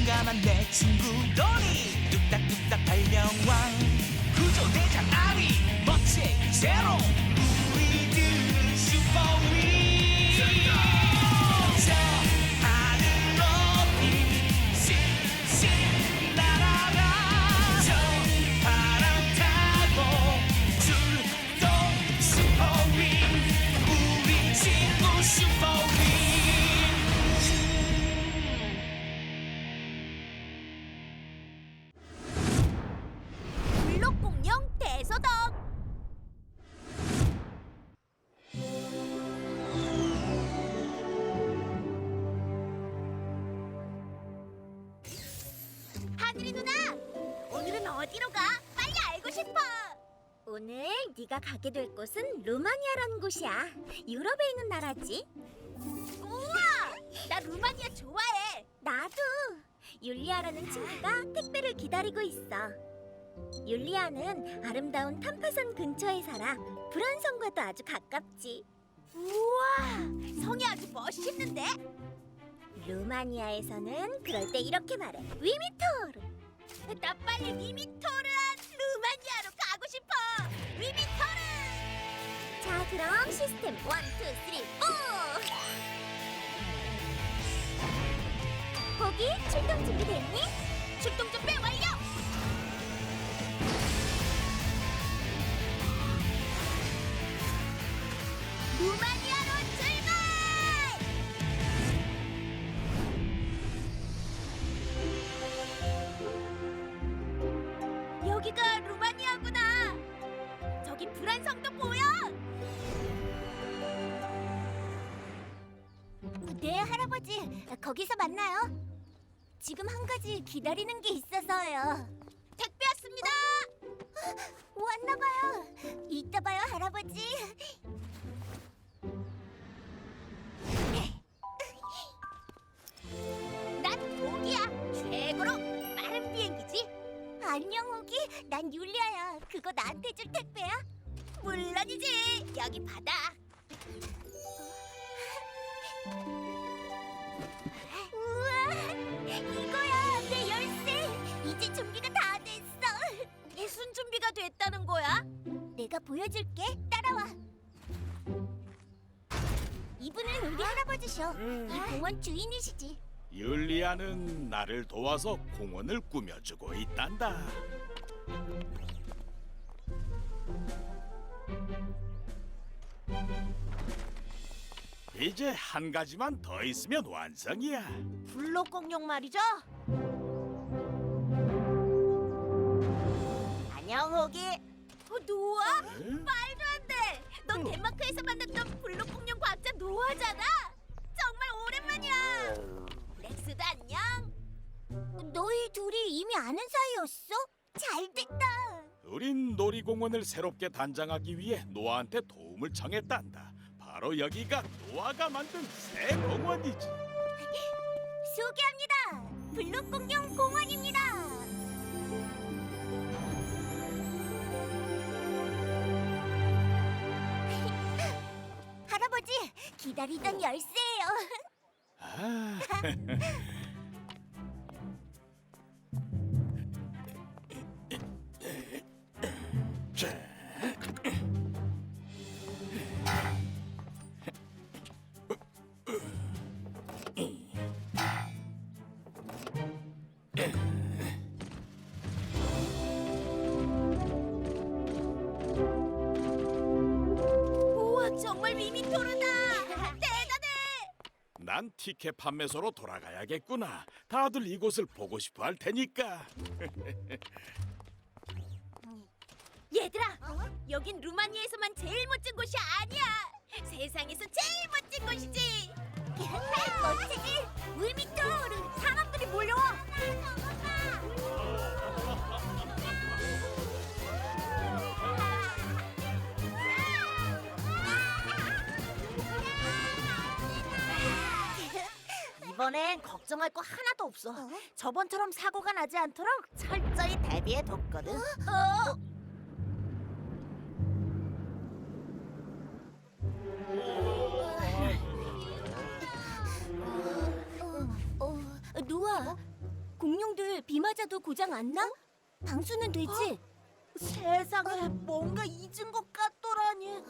용감한 내 친구 도니? 뚝딱뚝딱 발명왕. 구조 대장 아리 멋진 제로 우리들은 슈퍼윈 어디로 가? 빨리 알고 싶어 오늘 네가 가게 될 곳은 루마니아라는 곳이야 유럽에 있는 나라지 우와 나 루마니아 좋아해 나도 율리아라는 친구가 택배를 기다리고 있어 율리아는 아름다운 탐파선 근처에 살아 불안성과도 아주 가깝지. 우와, 성이 아주 멋있는데? 루마니아에서는 그럴 때 이렇게 말해. 위미토르. 나 빨리 위미토르한 루마니아로 가고 싶어. 위미토르. 자, 그럼 시스템 1, 2, 3, 4. 거기 출동 준비됐니? 출동 준비 완료. 네, 할아버지. 거기서 만나요. 지금 한 가지 기다리는 게 있어서요. 택배 왔습니다. 왔나 봐요. 이따 봐요, 할아버지. 난 호기야 최고로 빠른 비행기지 안녕 호기 난 율리아야 그거 나한테 줄 택배야? 물론이지 여기 받아 준비가 됐다는 거야? 내가 보여줄게 따라와 이분은 우리 할아버지셔 이 공원 주인이시지 율리아는 나를 도와서 공원을 꾸며주고 있단다. 이제 한 가지만 더 있으면 완성이야. 블록 공룡 말이죠? 호기. 어, 노아? 응? 말도 안 돼. 넌 덴마크에서 만났던 블록 공룡 과학자 노아잖아. 정말 오랜만이야. 렉스도 안녕. 너희 둘이 이미 아는 사이였어? 잘 됐다. 우린 놀이공원을 새롭게 단장하기 위해 노아한테 도움을 청했단다. 바로 여기가 노아가 만든 새 공원이지. 소개합니다. 블록 공룡 공원입니다. 기다리던 열쇠예요. 난 티켓 판매소로 돌아가야겠구나. 다들 이곳을 보고 싶어 할 테니까. 얘들아, 여긴 루마니아에서만 제일 멋진 곳이 아니야. 세상에서 제일 멋진 곳이지. 멋지지? 울미토르 사람들이 몰려와. 이번엔 걱정할 거 하나도 없어. 어? 저번처럼 사고가 나지 않도록 철저히 대비해 뒀거든. 어? 어, 어? 어 노아, 어? 공룡들 비 맞아도 고장 안 나? 방수는 되지? 세상에 뭔가 잊은 것 같더라니. 으,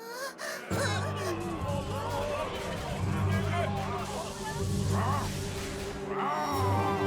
으, 지?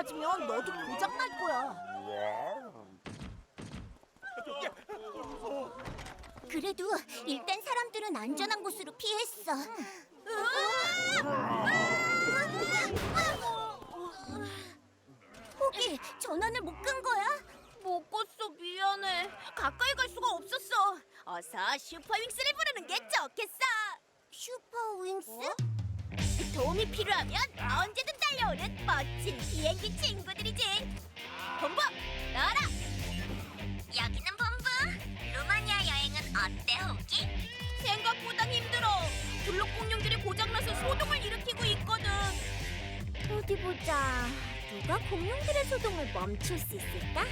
맞으면 너도 고장 날 거야. 그래도 일단 사람들은 안전한 곳으로 피했어. 호기, 전원을 못 끈 거야? 못 껐어, 미안해. 가까이 갈 수가 없었어. 어서 슈퍼윙스를 부르는 게 좋겠어. 슈퍼 윙스? 도움이 필요하면 언제든 달려오는 멋진 비행기 친구들이지. 본부, 나와라! 여기는 본부. 루마니아 여행은 어때, 호기? 생각보다 힘들어. 블록 공룡들이 고장나서 소동을 일으키고 있거든. 어디 보자. 누가 공룡들의 소동을 멈출 수 있을까?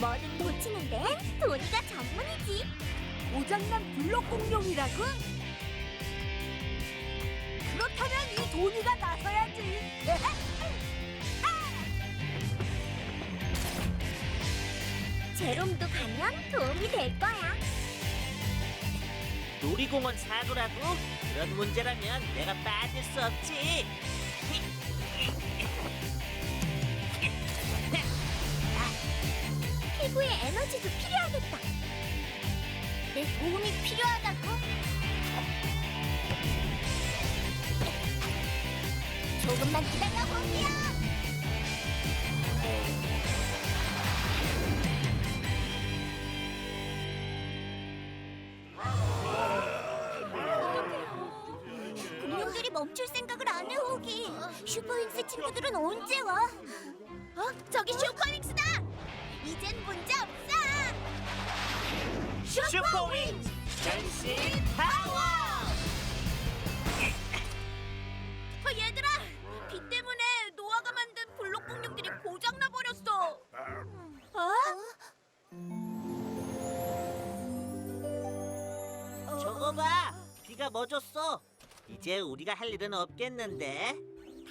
뭐든 고치는데 도니가 전문이지. 고장난 블록 공룡이라고? 그렇다면 이 도니가 나서야지. 제롬도 가면 도움이 될 거야. 놀이공원 사고라고? 그런 문제라면 내가 빠질 수 없지. 피부에 에너지도 필요하겠다. 내 도움이 필요하다고? 조금만 기다려 볼게요. 멈출 생각을 안 해, 호기. 슈퍼윙스 친구들은 언제 와? 어? 저기 슈퍼윙스다! 이젠 문제 없어! 슈퍼윙 전신 파워! 어, 얘들아! 비 때문에 노아가 만든 블록 공룡들이 고장나 버렸어. 어? 저거 봐, 비가 멎었어. 이제 우리가 할 일은 없겠는데.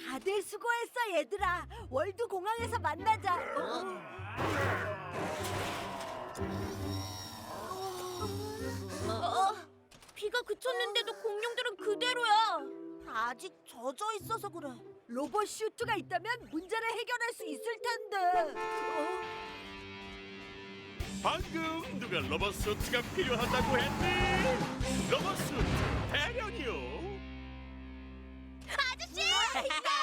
다들 수고했어 얘들아. 월드 공항에서 만나자. 어, 비가 그쳤는데도 공룡들은 그대로야. 아직 젖어 있어서 그래. 로봇 슈트가 있다면 문제를 해결할 수 있을 텐데. 방금 누가 로봇 수트가 필요하다고 했니? 로봇 수트 대령이요. 아저씨!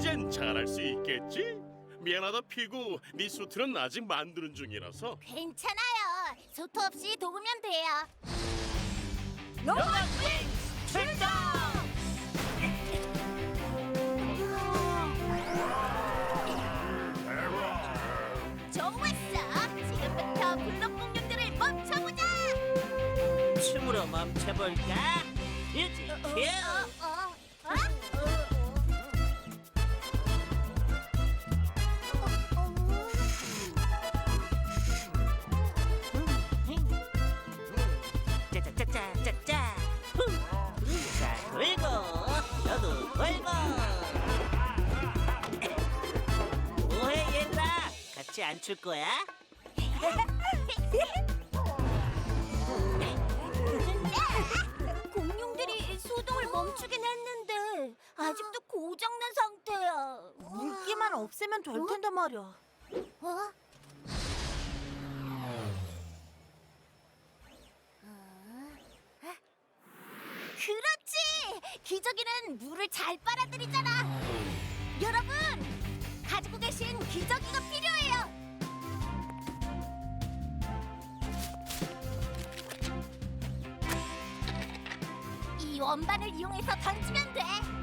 이젠 잘할 수 있겠지? 미안하다 피구, 네 수트는 아직 만드는 중이라서 괜찮아요. 소토 없이 도우면 돼요. 로봇 출동! 좋았어. 지금부터 블록 공룡들을 멈춰보자. 춤으로 멈춰볼까? 뮤직 큐! 다시 안 출 거야? 공룡들이 소동을 멈추긴 했는데 아직도 고장난 상태야. 물기만 없애면 될 어? 텐데 말이야. 어? 그렇지! 기저귀는 물을 잘 빨아들이잖아. 여러분, 가지고 계신 기저귀가 필요. 원반을 이용해서 던지면 돼.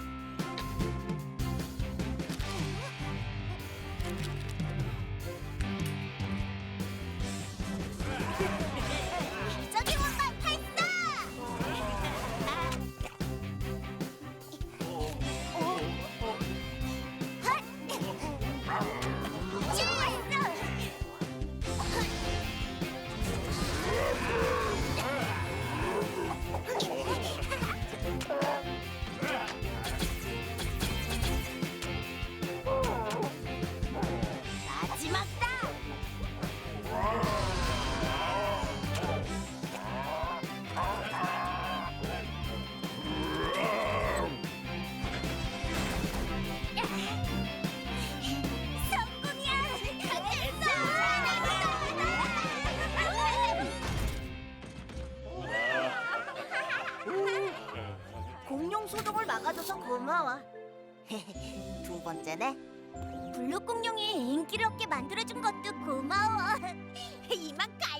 고마워. 두 번째네. 블루 공룡이 인기를 얻게 만들어준 것도 고마워. 이만 갈